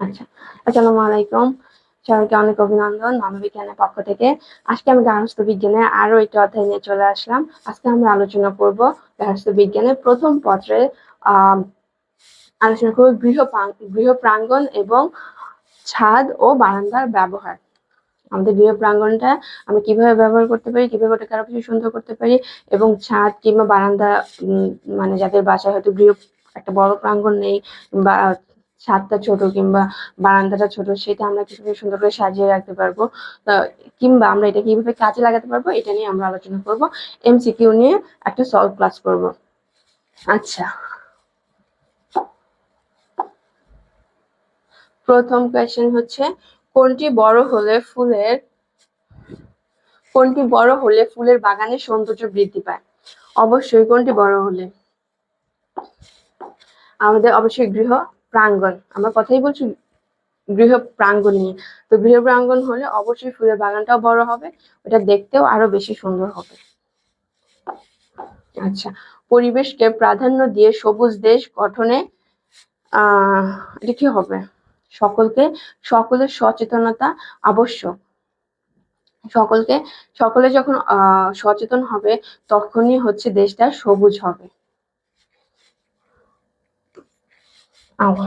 আচ্ছা আসসালামু আলাইকুম। সবাইকে অনেক অভিনন্দন মানবিজ্ঞানের পক্ষ থেকে। আজকে আমি গার্হস্থ্য বিজ্ঞানের আরও একটি অধ্যায় নিয়ে চলে আসলাম। আজকে আমরা আলোচনা করব গার্হস্থ্য বিজ্ঞানের প্রথম পত্রে আলোচনা করব গৃহ গৃহ প্রাঙ্গণ এবং ছাদ ও বারান্দার ব্যবহার। আমাদের গৃহ প্রাঙ্গণটা আমরা কীভাবে ব্যবহার করতে পারি, কীভাবে ওটাকে আরও কিছু সুন্দর করতে পারি এবং ছাদ কিংবা বারান্দা মানে যাদের বাসায় হয়তো গৃহ, একটা বড় প্রাঙ্গণ নেই বা ছাদটা ছোট কিংবা বারান্দাটা ছোট, সেটা আমরা কীভাবে সুন্দর করে সাজিয়ে রাখতে পারব। কিংবা আমরা এটা কীভাবে কাজে লাগাতে পারব, এটা নিয়ে আমরা আলোচনা করব। এমসিকিউ নিয়ে একটা সলভ ক্লাস করব। আচ্ছা। প্রথম কোয়েশ্চেন হচ্ছে, কোনটি বড় হলে ফুলের, কোনটি বড় হলে ফুলের বাগানের সৌন্দর্য বৃদ্ধি পায়? অবশ্যই কোনটি বড় হলে? আমাদের অবশ্যই গৃহ প্রাঙ্গণ। আমরা কথাই বলছি? গৃহ প্রাঙ্গণ নিয়ে। তো গৃহ প্রাঙ্গণ হলে অবশ্যই ফুলের বাগানটাও বড় হবে, ওটা দেখতেও আরও বেশি সুন্দর হবে। আচ্ছা পরিবেশকে প্রাধান্য দিয়ে সবুজ দেশ গঠনে, আহ কি হবে? সকলকে, সকলের সচেতনতা আবশ্যক। সকলকে, সকলে যখন সচেতন হবে, তখনই হচ্ছে দেশটা সবুজ হবে। আহ,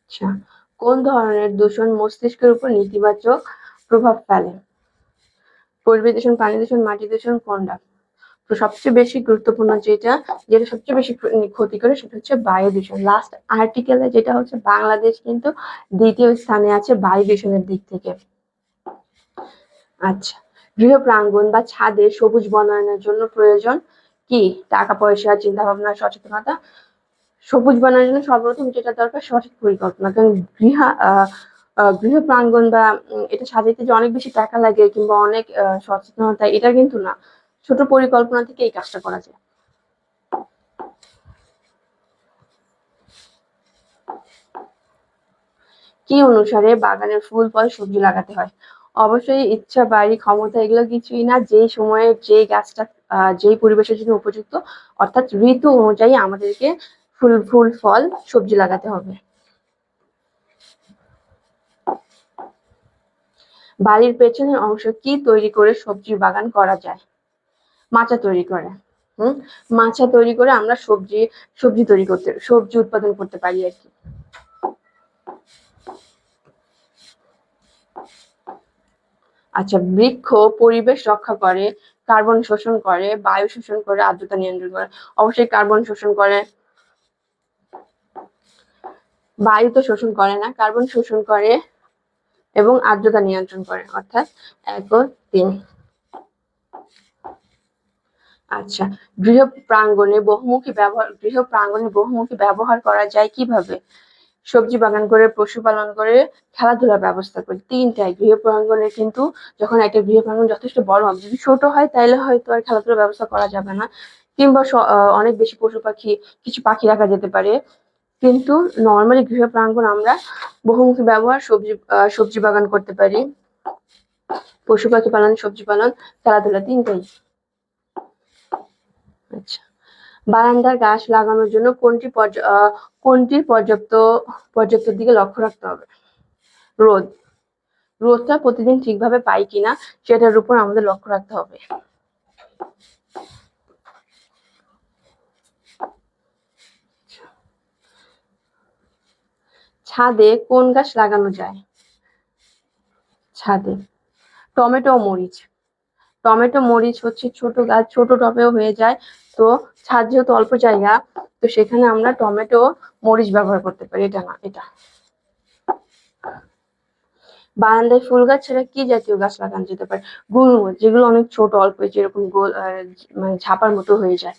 আচ্ছা কোন ধরনের দূষণ মস্তিষ্কের উপর নেতিবাচক প্রভাব ফেলে? পরিবেশ দূষণ পানি দূষণ মাটি দূষণ কোনটা তো সবচেয়ে বেশি গুরুত্বপূর্ণ যেটা যেটা সবচেয়ে বেশি ক্ষতি করে সেটা হচ্ছে বায়ু দূষণ লাস্ট আর্টিকেলে যেটা হচ্ছে, বাংলাদেশ কিন্তু দ্বিতীয় স্থানে আছে বায়ু দূষণের দিক থেকে। আচ্ছা গৃহ প্রাঙ্গণ বা ছাদে সবুজ বনায়নের জন্য প্রয়োজন কি? টাকা পয়সা চিন্তা ভাবনা সচেতনতা। সবুজ বনায়নের জন্য সর্বপ্রথম যেটা দরকার, সঠিক পরিকল্পনা। কারণ গৃহ গৃহ প্রাঙ্গণ বা এটা সাজাইতে যে অনেক বেশি টাকা লাগে কিংবা অনেক সচেতনতা, এটা কিন্তু না। ছোট পরিকল্পনা থেকে এই কাজটা করা যায়। কি অনুসারে বাগানের ফুল, ফল, সবজি লাগাতে হয়? অবশ্যই ইচ্ছা, বাড়ি, ক্ষমতা, এগুলো কিছুই না। যেই সময়ে যেই গাছটা যেই পরিবেশের জন্য উপযুক্ত, অর্থাৎ ঋতু অনুযায়ী আমাদেরকে ফুল ফুল, ফল, সবজি লাগাতে হবে। বাড়ির পেছনের অংশ কি তৈরি করে সবজি বাগান করা যায়? মাচা তৈরি করে। হুম? মাচা তৈরি করে আমরা সবজি সবজি তৈরি করতে, সবজি উৎপাদন করতে পারি আর কি। আচ্ছা বৃক্ষ পরিবেশ রক্ষা করে, কার্বন শোষণ করে, বায়ু শোষণ করে, আর্দ্রতা নিয়ন্ত্রণ করে। অবশ্যই কার্বন শোষণ করে। বায়ু তো শোষণ করে না, কার্বন শোষণ করে এবং আর্দ্রতা নিয়ন্ত্রণ করে। অর্থাৎ এক ও তিন। আচ্ছা গৃহ প্রাঙ্গণে বহুমুখী ব্যবহার গৃহ প্রাঙ্গণে বহুমুখী ব্যবহার করা যায় কীভাবে? সবজি বাগান করে, পশুপালন করে, খেলাধুলার ব্যবস্থা করে, তিনটাই। গৃহ প্রাঙ্গণে কিন্তু যখন একটা গৃহ প্রাঙ্গণ যথেষ্ট বড় হবে, যদি ছোট হয় তাহলে হয়তো আর খেলাধুলার ব্যবস্থা করা যাবে না। কিংবা অনেক বেশি পশু পাখি, কিছু পাখি রাখা যেতে পারে। কিন্তু নর্মালি গৃহ প্রাঙ্গণ আমরা বহুমুখী ব্যবহার, সবজি সবজি বাগান করতে পারি। পশু পাখি পালন, সবজি পালন, খেলাধুলা, তিনটাই। আচ্ছা। বারান্দার গাছ লাগানোর জন্য কোনটি কোনটির পর্যাপ্ত পর্যাপ্ত দিকে লক্ষ্য রাখতে হবে? রোদ। রোদটা প্রতিদিন ঠিকভাবে পাই কিনা সেটার উপর আমাদের লক্ষ্য রাখতে হবে। ছাদে কোন গাছ লাগানো যায়? ছাদে। টমেটো মরিচ। টমেটো, মরিচ হচ্ছে ছোট গাছ ছোট টবেও হয়ে যায়। তো ছাদ যেহেতু অল্প জায়গা, তো সেখানে আমরা টমেটো, মরিচ ব্যবহার করতে পারি। এটা না, এটা। বারান্দায় ফুল গাছ ছাড়া কি জাতীয় গাছ লাগানো যেতে পারে? গুলমরিচ যেগুলো অনেক ছোট, অল্প, যেরকম গোল মানে ঝাপার মতো হয়ে যায়।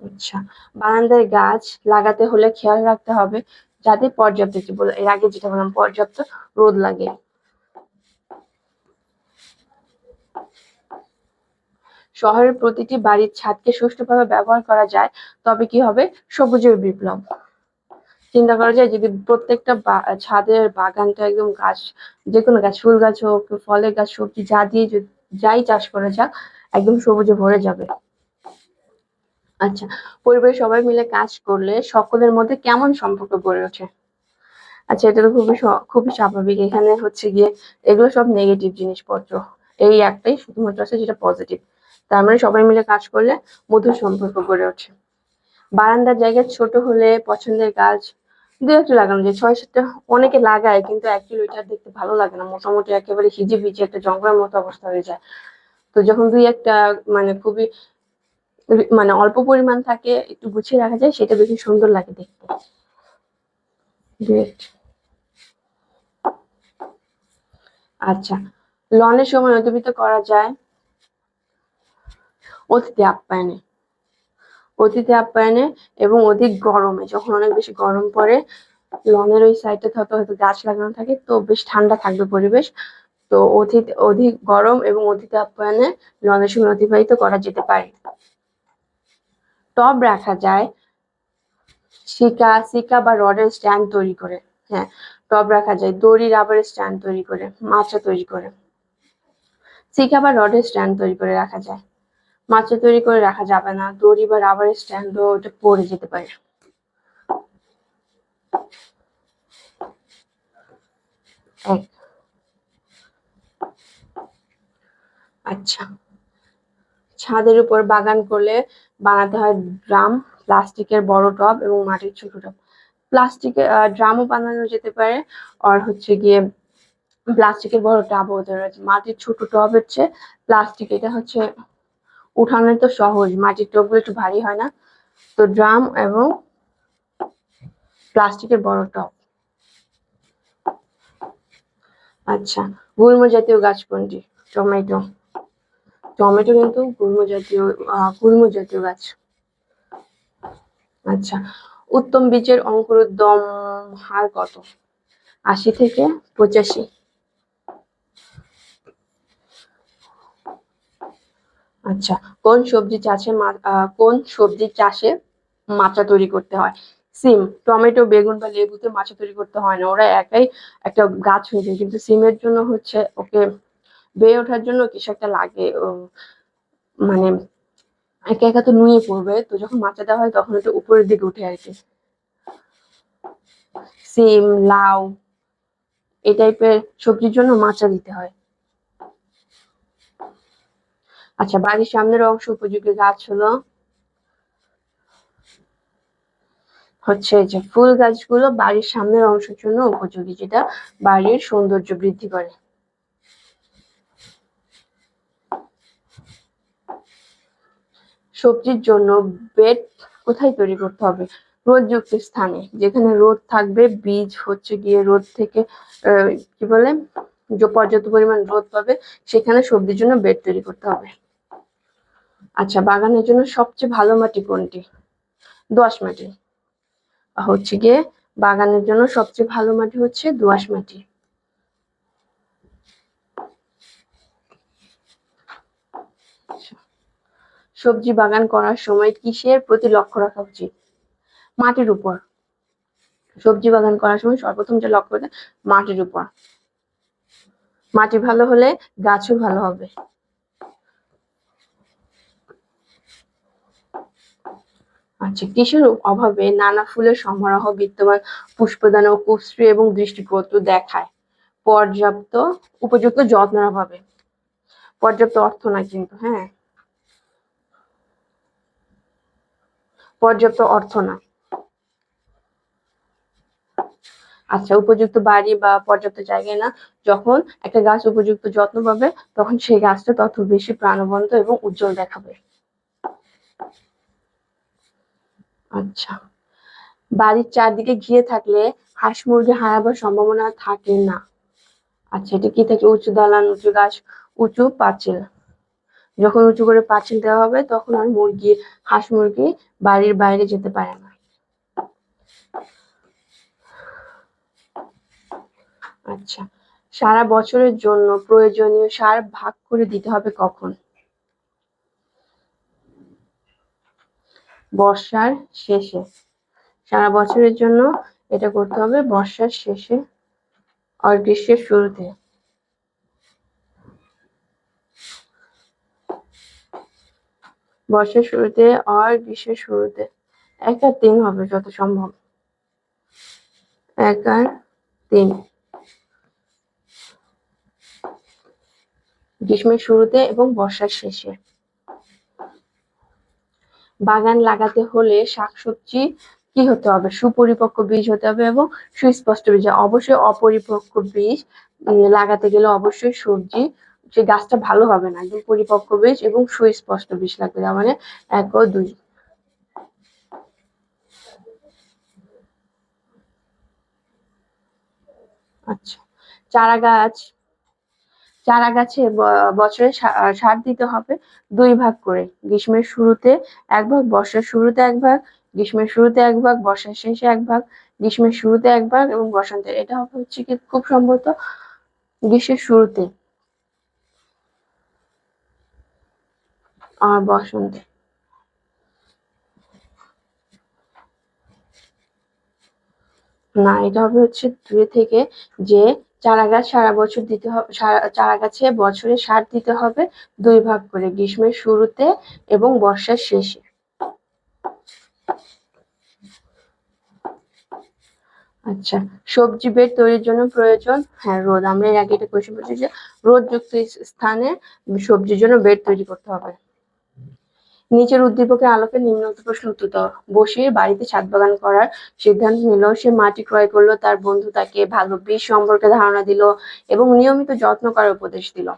আচ্ছা বারান্দায় গাছ লাগাতে হলে খেয়াল রাখতে হবে যাতে পর্যাপ্ত এর আগে যেটা বললাম, পর্যাপ্ত রোদ লাগে। শহরের প্রতিটি বাড়ির ছাদকে সুষ্ঠুভাবে ব্যবহার করা যায়, তবে কি হবে? সবুজের বিপ্লব। চিন্তা করা যায় যদি প্রত্যেকটা ছাদের বাগানটা একদম গাছ যে কোনো গাছ, ফুল গাছ হোক, ফলের গাছ, সবজি, যা দিয়ে যাই চাষ করা যাক, একদম সবুজে ভরে যাবে। আচ্ছা পরিবারের সবাই মিলে কাজ করলে সকলের মধ্যে কেমন সম্পর্ক গড়ে ওঠে? আচ্ছা এটা তো খুবই খুবই স্বাভাবিক। এখানে হচ্ছে গিয়ে এগুলো সব নেগেটিভ জিনিসপত্র। এই একটাই শুধুমাত্র আছে যেটা পজিটিভ তার মানে সবাই মিলে কাজ করলে মধুর সম্পর্ক গড়ে ওঠে। বারান্দার জায়গা ছোট হলে পছন্দের গাছ দু একটা লাগানো যায়। ছয় সাতটা অনেকে লাগায়, কিন্তু অ্যাকচুয়ালি ওইটা দেখতে ভালো লাগে না। মোটামুটি একেবারে হিজি বিজি একটা জঙ্গলের মতো অবস্থা হয়ে যায়। তো যখন দুই একটা মানে খুবই মানে অল্প পরিমাণ থাকে, একটু গুছিয়ে রাখা যায়, সেটা বেশি সুন্দর লাগে দেখতে। আচ্ছা লনের সময় অতিবাহিত করা যায়। অতিথি আপ্যায়নে। অতিথি আপ্যায়নে এবং অধিক গরমে, যখন অনেক বেশি গরম পড়ে, লনের ওই সাইডটা হয়তো হয়তো গাছ লাগানো থাকে, তো বেশ ঠান্ডা থাকবে পরিবেশ। তো অধিক অধিক গরম এবং অতিথি আপ্যায়নে লনের সময় অতিবাহিত করা যেতে পারে। টব রাখা যায় সিকা সিকা বা রডের স্ট্যান্ড তৈরি করে হ্যাঁ টব রাখা যায়, দড়ি, রাবারের স্ট্যান্ড তৈরি করে, মাচা তৈরি করে সিকা বা রডের স্ট্যান্ড তৈরি করে রাখা যায়, মাচা তৈরি করে রাখা যাবে না, দড়ি বা রাবারের স্ট্যান্ডও ওটা পড়ে যেতে পারে। আচ্ছা। ছাদের উপর বাগান করলে বানাতে হয় ড্রাম, প্লাস্টিকের বড় টব এবং মাটির ছোট টব। প্লাস্টিকের ড্রামও বানানো যেতে পারে আর হচ্ছে গিয়ে প্লাস্টিকের বড় হতে পারে। মাটির ছোট টব হচ্ছে প্লাস্টিক, এটা হচ্ছে উঠানো তো সহজ, মাটির টবগুলো একটু ভারী হয় না। তো ড্রাম এবং প্লাস্টিকের বড় টব। আচ্ছা গুল্ম জাতীয় গাছ কোনটি টমেটো। টমেটো কিন্তু গুল্ম জাতীয় গুল্ম জাতীয় গাছ। আচ্ছা উত্তম বীজের অঙ্কুরোদ্গম হার কত? আশি থেকে পঁচাশি। আচ্ছা কোন সবজি চাষে কোন সবজি চাষে মাচা তৈরি করতে হয়? সিম, টমেটো, বেগুন বা লেবুতে মাচা তৈরি করতে হয় না, ওরা একাই একটা গাছ হয়ে যায়, কিন্তু সিমের জন্য হচ্ছে ওকে বেয়ে ওঠার জন্য কিছু একটা লাগে মানে একা একা তো নুয়ে পড়বে, তো যখন মাচা দেওয়া হয় তখন একটু উপরের দিকে উঠে আর কি। সিম, লাউ, এই টাইপের সবজির জন্য মাচা দিতে হয়। আচ্ছা বাড়ির সামনের অংশ উপযোগী গাছ হলো হচ্ছে যে ফুল গাছগুলো বাড়ির সামনের অংশের জন্য উপযোগী, যেটা বাড়ির সৌন্দর্য বৃদ্ধি করে। সবজির জন্য বেড কোথায় তৈরি করতে হবে? রোদযুক্ত স্থানে যেখানে রোদ থাকবে বীজ হচ্ছে গিয়ে রোদ থেকে কি বলে যে পর্যাপ্ত পরিমাণ রোদ পাবে সেখানে সবজির জন্য বেড তৈরি করতে হবে। আচ্ছা বাগানের জন্য সবচেয়ে ভালো মাটি কোনটি? দোআঁশ মাটি। হচ্ছে গিয়ে বাগানের জন্য সবচেয়ে ভালো মাটি হচ্ছে দোআঁশ মাটি। আচ্ছা, সবজি বাগান করার সময় কিসের প্রতি লক্ষ্য রাখা উচিত? মাটির উপর। সবজি বাগান করার সময় সর্বপ্রথম যে লক্ষ্য করতে মাটির উপর। মাটি ভালো হলে গাছও ভালো হবে। আচ্ছা কিসের অভাবে নানা ফুলের সমারোহ বিদ্যমান পুষ্পদান ও কুশ্রী এবং দৃষ্টিপত্র দেখায়? পর্যাপ্ত, উপযুক্ত যত্নের অভাবে পর্যাপ্ত অর্থ না কিন্তু হ্যাঁ। পর্যাপ্ত অর্থ না। আচ্ছা উপযুক্ত বাড়ি বা পর্যাপ্ত জায়গায় না, যখন একটা গাছ উপযুক্ত যত্ন পাবে, তখন সেই গাছটা তত বেশি প্রাণবন্ত এবং উজ্জ্বল দেখাবে। আচ্ছা বাড়ির চারদিকে ঘিরে থাকলে হাঁস মুরগি হারাবার সম্ভাবনা থাকে না। আচ্ছা এটা কি থাকে? উঁচু দালান, উঁচু গাছ, উঁচু পাঁচিল। যখন উঁচু করে পাঁচিল দেওয়া হবে, তখন আর মুরগি, হাঁস মুরগি বাড়ির বাইরে যেতে পারে না। আচ্ছা সারা বছরের জন্য প্রয়োজনীয় সার ভাগ করে দিতে হবে কখন? বর্ষার শেষে। সারা বছরের জন্য এটা করতে হবে বর্ষার শেষে, আর গ্রীষ্মের শুরুতে। বর্ষার শুরুতে আর গ্রীষ্মের শুরুতে। এক আর তিন হবে যত সম্ভব। এক আর তিন। গ্রীষ্মের শুরুতে এবং বর্ষার শেষে। বাগান লাগাতে হলে শাকসবজি কি হতে হবে? সুপরিপক্ক বীজ হতে হবে এবং সুস্পষ্ট বীজ। অবশ্যই অপরিপক্ক বীজ লাগাতে গেলে অবশ্যই সবজি যে গাছটা ভালো হবে না, একদম পরিপক্ক বীজ এবং সুস্পষ্ট বীজ লাগবে, তার মানে এক ও দুই আচ্ছা চারা গাছ চারা গাছে বছরে সার দিতে হবে দুই ভাগ করে। গ্রীষ্মের শুরুতে এক ভাগ, বর্ষার শুরুতে এক ভাগ, গ্রীষ্মের শুরুতে এক ভাগ, বর্ষার শেষে এক ভাগ, গ্রীষ্মের শুরুতে এক ভাগ এবং বসন্তে এটা হবে হচ্ছে কি খুব সম্ভবত গ্রীষ্মের শুরুতে। বসন্তে। না, এটা হবে হচ্ছে দুই থেকে যে চারা গাছ সারা বছর দিতে হবে চারা গাছে বছরে সার দিতে হবে, দুই ভাগ করে গ্রীষ্মের শুরুতে এবং বর্ষার শেষে। আচ্ছা সবজি বেড তৈরির জন্য প্রয়োজন হ্যাঁ রোদ, আমরা এর আগে এটা কোয়েশ্চেন করছি যে রোদযুক্ত স্থানে সবজির জন্য বেড তৈরি করতে হবে। নিচের উদ্দীপকের আলোকে নিম্নোক্ত প্রশ্ন উত্তর দাও। বসির বাড়িতে ছাদ বাগান করার সিদ্ধান্ত নিল। সে মাটি ক্রয় করল তার বন্ধু তাকে ভালো বীজ সম্পর্কে ধারণা দিল এবং নিয়মিত যত্ন করার উপদেশ দিল।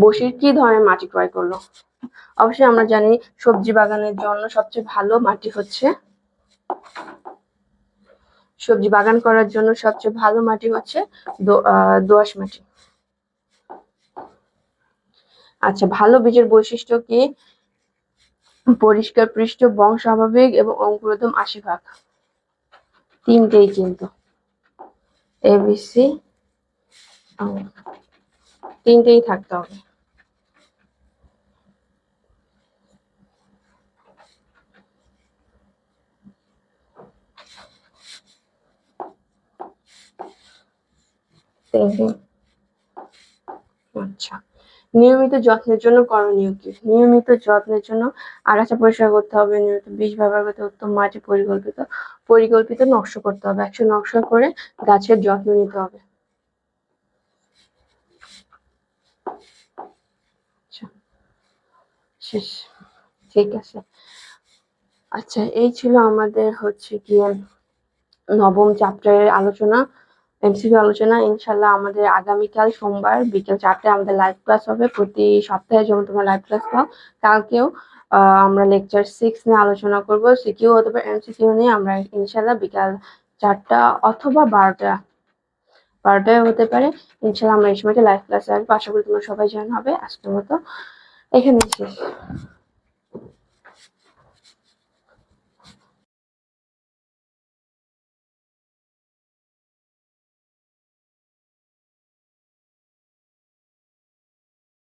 বসির কি ধরনের মাটি ক্রয় করল? অবশ্যই আমরা জানি সবজি বাগানের জন্য সবচেয়ে ভালো মাটি হচ্ছে সবজি বাগান করার জন্য সবচেয়ে ভালো মাটি হচ্ছে দো- আহ, দোআঁশ মাটি। আচ্ছা ভালো বীজের বৈশিষ্ট্য কি? পরিষ্কার, পৃষ্ঠ, বং স্বাভাবিক এবং অঙ্কুরোদম আশি ভাগ। তিনটেই কিন্তু। এবিসি তিনটেই থাকতে হবে। আচ্ছা। নিয়মিত যত্নের জন্য করণীয় কি? নিয়মিত যত্নের জন্য আগাছা পরিষ্কার করতে হবে, নিয়মিত বীজ ব্যবহার করতে উত্তম মাটি পরিকল্পিত পরিকল্পিত নকশা করতে হবে। একশো নকশা করে গাছের যত্ন নিতে হবে। আচ্ছা শেষ। ঠিক আছে। আচ্ছা এই ছিল আমাদের হচ্ছে গিয়ে নবম চ্যাপ্টারের আলোচনা। এমসিকিউ আলোচনা ইনশাল্লাহ আমাদের আগামীকাল সোমবার বিকেল চারটায় আমাদের লাইভ ক্লাস হবে। প্রতি সপ্তাহে যেমন তোমরা লাইভ ক্লাস পাও, কালকেও আমরা লেকচার সিক্স নিয়ে আলোচনা করব। সিকিউ পারে এমসিকিউ নিয়ে আমরা ইনশাল্লাহ বিকাল চারটা অথবা বারোটা, বারোটায় হতে পারে। ইনশাল্লাহ আমরা এই সময়টা লাইভ ক্লাস আসব। আশা করি তোমরা সবাই জয়েন হবে আজকের মতো এখানে শেষ।